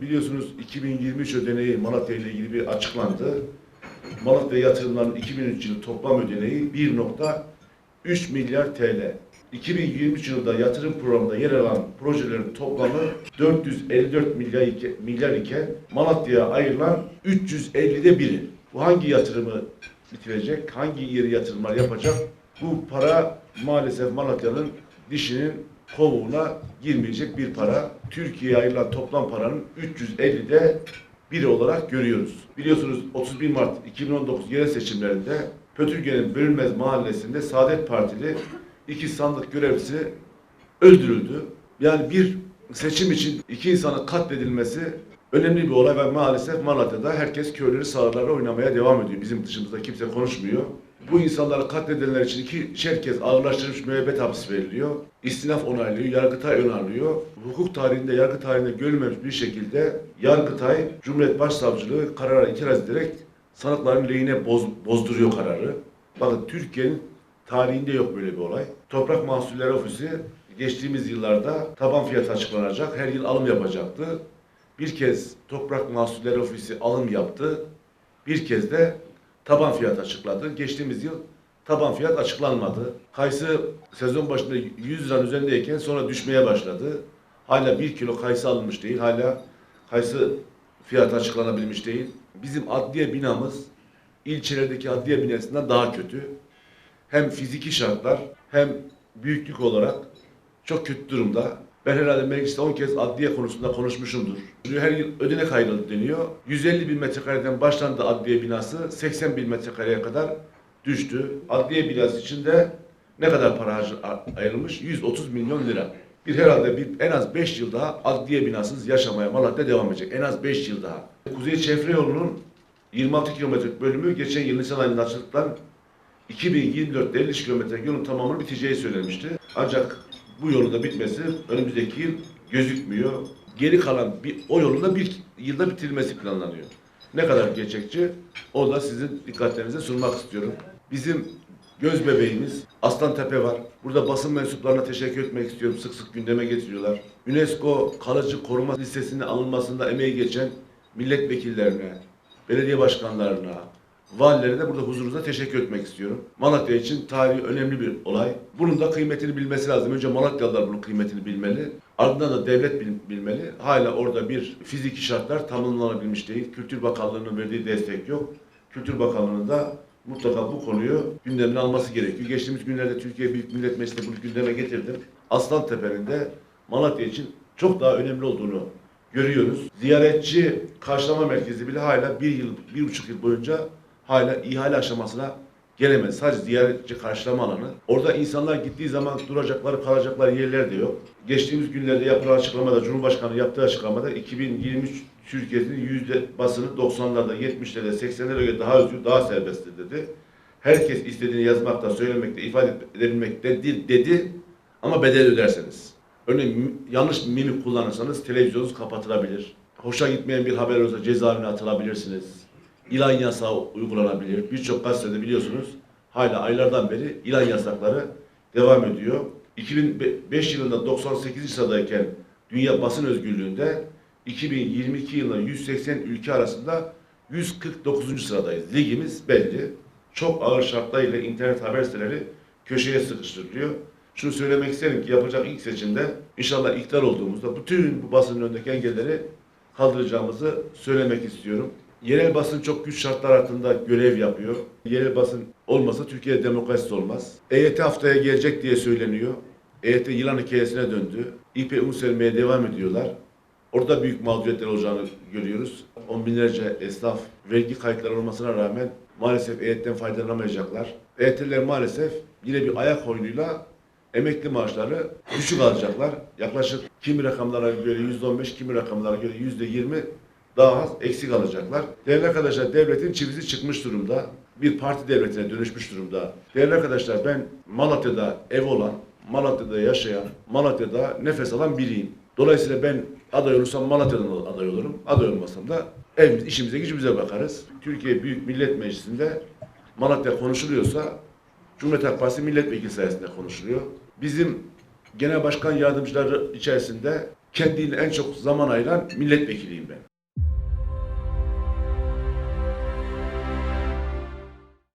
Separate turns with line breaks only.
biliyorsunuz 2023 ödeneği Malatya ile ilgili bir açıklandı. Malatya yatırımlarının 2003 yılı toplam ödeneği 1.3 milyar TL. 2023 yılında yatırım programında yer alan projelerin toplamı 454 milyar, ike- milyar iken Malatya'ya ayrılan 350'de biri. Bu hangi yatırımı bitirecek, hangi yeri yatırımlar yapacak? Bu para maalesef Malatya'nın dişinin kovuğuna girmeyecek bir para. Türkiye'ye ayrılan toplam paranın 350'de biri olarak görüyoruz. Biliyorsunuz 31 Mart 2019 yerel seçimlerinde Pötürge'nin Bölünmez Mahallesi'nde Saadet Partili iki sandık görevlisi öldürüldü. Yani bir seçim için iki insanın katledilmesi önemli bir olay ve maalesef Malatya'da herkes köyleri sağırlarla oynamaya devam ediyor. Bizim dışımızda kimse konuşmuyor. Bu insanları katledenler için iki kez ağırlaştırılmış müebbet hapis veriliyor. İstinaf onaylıyor, Yargıtay onaylıyor. Hukuk tarihinde, yargı tarihinde görülmemiş bir şekilde Yargıtay, Cumhuriyet Başsavcılığı karara itiraz ederek sanıkların lehine boz, bozduruyor kararı. Bakın Türkiye'nin tarihinde yok böyle bir olay. Toprak Mahsulleri Ofisi geçtiğimiz yıllarda taban fiyatı açıklanacak, her yıl alım yapacaktı. Bir kez Toprak Mahsulleri Ofisi alım yaptı. Bir kez de taban fiyat açıkladı. Geçtiğimiz yıl taban fiyat açıklanmadı. Kayısı sezon başında 100 liranın üzerindeyken sonra düşmeye başladı. Hala 1 kilo kayısı alınmış değil. Hala kayısı fiyatı açıklanabilmiş değil. Bizim adliye binamız ilçelerdeki adliye binasından daha kötü. Hem fiziki şartlar hem büyüklük olarak çok kötü durumda. Ben herhalde mecliste 10 kez adliye konusunda konuşmuşumdur. Çünkü her yıl ödenek ayrıldı deniyor. 150 bin metrekareden başlandı adliye binası 80 bin metrekareye kadar düştü. Adliye binası içinde ne kadar para ayrılmış? 130 milyon lira. Bir herhalde bir, en az 5 yıl daha adliye binasız yaşamaya Malatya devam edecek. En az 5 yıl daha. Kuzey Çevre Yolu'nun 26 kilometrelik bölümü geçen yıl Nisan ayında açıldıktan 2024'te 50 kilometre yolun tamamının biteceği söylenmişti. Ancak bu yolun da bitmesi önümüzdeki yıl gözükmüyor. Geri kalan bir, o yolun da bir yılda bitirilmesi planlanıyor. Ne kadar gerçekçi? O da sizin dikkatlerinize sunmak istiyorum. Bizim göz bebeğimiz Aslan Tepe var. Burada basın mensuplarına teşekkür etmek istiyorum. Sık sık gündeme getiriyorlar. UNESCO kalıcı koruma listesine alınmasında emeği geçen milletvekillerine, belediye başkanlarına, valilerine burada huzurunuza teşekkür etmek istiyorum. Malatya için tarihi önemli bir olay. Bunun da kıymetini bilmesi lazım. Önce Malatyalılar bunun kıymetini bilmeli. Ardından da devlet bil- bilmeli. Hala orada bir fiziki şartlar tamamlanabilmiş değil. Kültür Bakanlığı'nın verdiği destek yok. Kültür Bakanlığı'nın da mutlaka bu konuyu gündemine alması gerekiyor. Geçtiğimiz günlerde Türkiye Büyük Millet Meclisi'nde bunu gündeme getirdim. Aslantepe'nin de Malatya için çok daha önemli olduğunu görüyoruz. Ziyaretçi karşılama merkezi bile hala bir yıl, bir buçuk yıl boyunca hala ihale aşamasına gelemez. Sadece ziyaretçi karşılama alanı. Orada insanlar gittiği zaman duracakları, kalacakları yerler de yok. Geçtiğimiz günlerde yapılan açıklamada, Cumhurbaşkanı yaptığı açıklamada 2023 Türkiye'nin yüzde basını 90'larda, 70'lerde, 80'lere göre daha özgür, daha serbesttir dedi. Herkes istediğini yazmakta, söylemekte, ifade edebilmektedir dedi ama bedel öderseniz. Örneğin yanlış mimik kullanırsanız televizyonunuz kapatılabilir. Hoşa gitmeyen bir haber olursa cezaevine atılabilirsiniz. İlan yasağı uygulanabilir. Birçok gazetede biliyorsunuz hala aylardan beri ilan yasakları devam ediyor. 2005 yılında 98. sıradayken Dünya Basın Özgürlüğü'nde 2022 yılında 180 ülke arasında 149. sıradayız. Ligimiz belli. Çok ağır şartlarıyla internet haber siteleri köşeye sıkıştırılıyor. Şunu söylemek isterim ki yapacak ilk seçimde inşallah iktidar olduğumuzda bütün bu basının önündeki engelleri kaldıracağımızı söylemek istiyorum. Yerel basın çok güç şartlar altında görev yapıyor. Yerel basın olmasa Türkiye'de demokrasi olmaz. EYT haftaya gelecek diye söyleniyor. EYT yılan hikayesine döndü. İpe un sermeye devam ediyorlar. Orada büyük mağduriyetler olacağını görüyoruz. On binlerce esnaf vergi kayıtları olmasına rağmen maalesef EYT'den faydalanamayacaklar. EYT'liler maalesef yine bir ayak oyunuyla emekli maaşları düşük alacaklar. Yaklaşık kimi rakamlara göre yüzde on beş, kimi rakamlara göre yüzde yirmi daha eksik alacaklar. Değerli arkadaşlar devletin çivisi çıkmış durumda. Bir parti devletine dönüşmüş durumda. Değerli arkadaşlar ben Malatya'da ev olan, Malatya'da yaşayan, Malatya'da nefes alan biriyim. Dolayısıyla ben aday olursam Malatya'dan aday olurum. Aday olmasam da evimiz, işimize gücümüze bakarız. Türkiye Büyük Millet Meclisi'nde Malatya konuşuluyorsa Cumhuriyet Halk Partisi milletvekili sayesinde konuşuluyor. Bizim genel başkan yardımcıları içerisinde kendiyle en çok zaman ayıran milletvekiliyim ben.